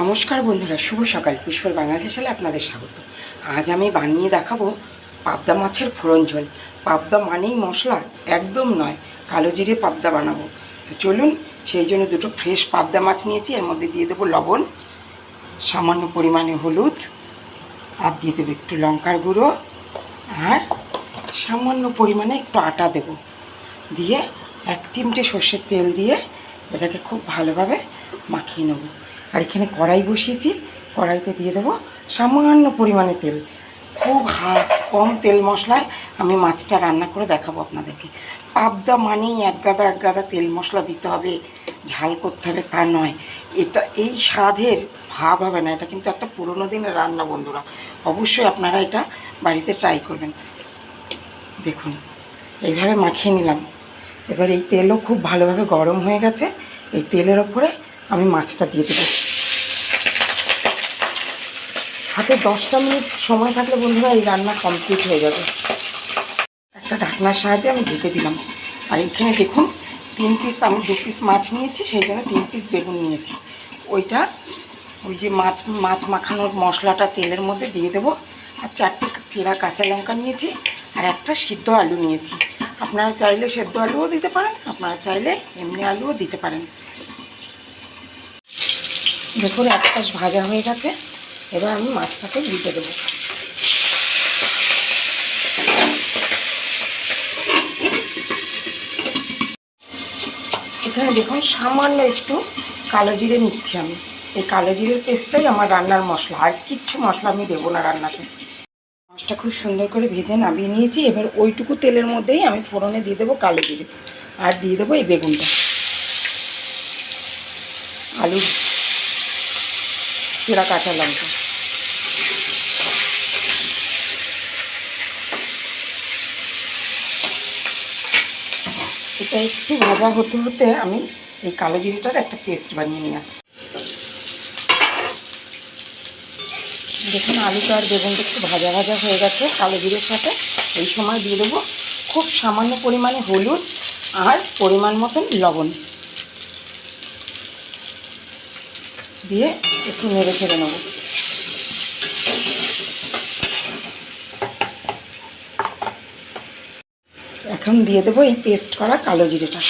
নমস্কার বন্ধুরা, শুভ সকাল। পুষ্পর বাংলাদেশ সালে আপনাদের স্বাগত। আজ আমি বানিয়ে দেখাবো পাবদা মাছের ফোড়ন ঝোল। পাবদা মানেই মশলা, একদম নয়, কালো জিরে পাবদা বানাবো। তো চলুন, সেই জন্য দুটো ফ্রেশ পাবদা মাছ নিয়েছি। এর মধ্যে দিয়ে দেবো লবণ, সামান্য পরিমাণে হলুদ, আর দিয়ে দেবো একটু লঙ্কার গুঁড়ো, আর সামান্য পরিমাণে একটু আটা দেব। দিয়ে এক চিমটে সর্ষের তেল দিয়ে এটাকে খুব ভালোভাবে মাখিয়ে নেব। আর এখানে কড়াই বসিয়েছি। কড়াইতে দিয়ে দেবো সামান্য পরিমাণে তেল। খুব হা, কম তেল মশলায় আমি মাছটা রান্না করে দেখাবো আপনাদেরকে। পাবদা মানেই এক গাদা এক গাদা তেল মশলা দিতে হবে, ঝাল করতে হবে তা নয়। এটা, এই স্বাদের ভাব হবে না, এটা কিন্তু একটা পুরোনো দিনের রান্না বন্ধুরা। অবশ্যই আপনারা এটা বাড়িতে ট্রাই করবেন। দেখুন, এইভাবে মাখিয়ে নিলাম। এবার এই তেলও খুব ভালোভাবে গরম হয়ে গেছে। এই তেলের ওপরে আমি মাছটা দিয়ে দেবো। হাতে দশটা মিনিট সময় থাকলে বন্ধুরা এই রান্না কমপ্লিট হয়ে যাবে। একটা ঢাকনার সাহায্যে আমি ঢেকে দিলাম। আর এখানে দেখুন, তিন পিস আমি দু পিস মাছ নিয়েছি, সেই জন্য তিন পিস বেগুন নিয়েছি। ওইটা ওই যে মাছ মাছ মাখানোর মশলাটা তেলের মধ্যে দিয়ে দেবো। আর চারটে চেরা কাঁচা লঙ্কা নিয়েছি, আর একটা সিদ্ধ আলু নিয়েছি। আপনারা চাইলে সেদ্ধ আলুও দিতে পারেন, আপনারা চাইলে এমনি আলুও দিতে পারেন। দেখুন, এক পাশ ভাজা হয়ে গেছে। এবার আমি মাছটাকে দিতে দেবো। এখানে দেখুন সামান্য একটু কালো জিরে নিচ্ছি আমি। এই কালো জিরের পেস্টটাই আমার রান্নার মশলা। আর কিচ্ছু মশলা আমি দেবো না রান্নাতে। মাছটা খুব সুন্দর করে ভেজে নামিয়ে নিয়েছি। এবার ওইটুকু তেলের মধ্যেই আমি ফোড়নে দিয়ে দেবো কালো জিরে। আর দিয়ে দেবো এই বেগুনটা। আলু চেরা কাঁচা লঙ্কা। এটা একটু ভাজা হতে হতে আমি এই কালো জিরিটার একটা পেস্ট বানিয়ে নিয়ে আসি দেখুন, আলুটা আর বেগুনটা একটু ভাজা ভাজা হয়ে গেছে। কালো জিরের সাথে এই সময় দিয়ে দেবো খুব সামান্য পরিমাণে হলুদ আর পরিমাণ মতন লবণ। দিয়ে একটু নেড়ে ছেড়ে নেব। এখন দিয়ে দেবো এই পেস্ট করা কালো জিরেটা।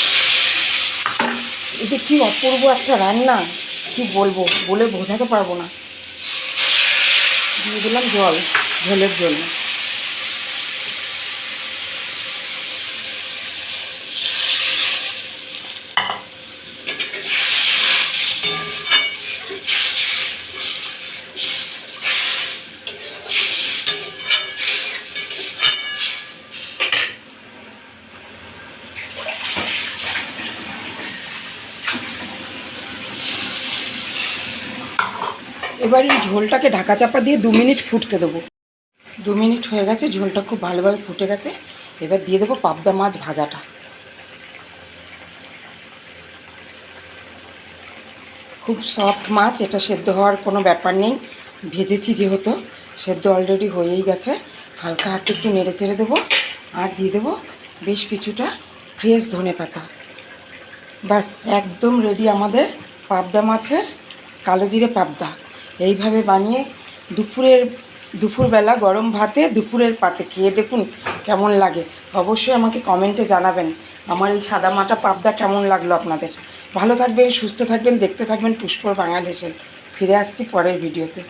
এটা কী অপূর্ব একটা রান্না, কি বলব, বলে বোঝাতে পারব না। দিয়ে দিলাম জল, ঝোলের জন্য। এবার এই ঝোলটাকে ঢাকা চাপা দিয়ে দু মিনিট ফুটতে দেবো। দু মিনিট হয়ে গেছে, ঝোলটা খুব ভালোভাবে ফুটে গেছে। এবার দিয়ে দেবো পাবদা মাছ ভাজাটা। খুব সফট মাছ, এটা সেদ্ধ হওয়ার কোনো ব্যাপার নেই। ভেজেছি যেহেতু, সেদ্ধ অলরেডি হয়েই গেছে। হালকা হাতে একটু নেড়ে চেড়ে দেবো আর দিয়ে দেবো বেশ কিছুটা ফ্রেশ ধনে পাতা। ব্যাস, একদম রেডি আমাদের পাবদা মাছের কালো জিরে পাবদা। এইভাবে বানিয়ে দুপুরের, দুপুরবেলা গরম ভাতে দুপুরের পাতে খেয়ে দেখুন কেমন লাগে। অবশ্যই আমাকে কমেন্টে জানাবেন আমার এই সাদা মাটা পাবদা কেমন লাগল আপনাদের। ভালো থাকবেন, সুস্থ থাকবেন, দেখতে থাকবেন পুষ্পর বাঙাল হেসেল। ফিরে আসছি পরের ভিডিওতে।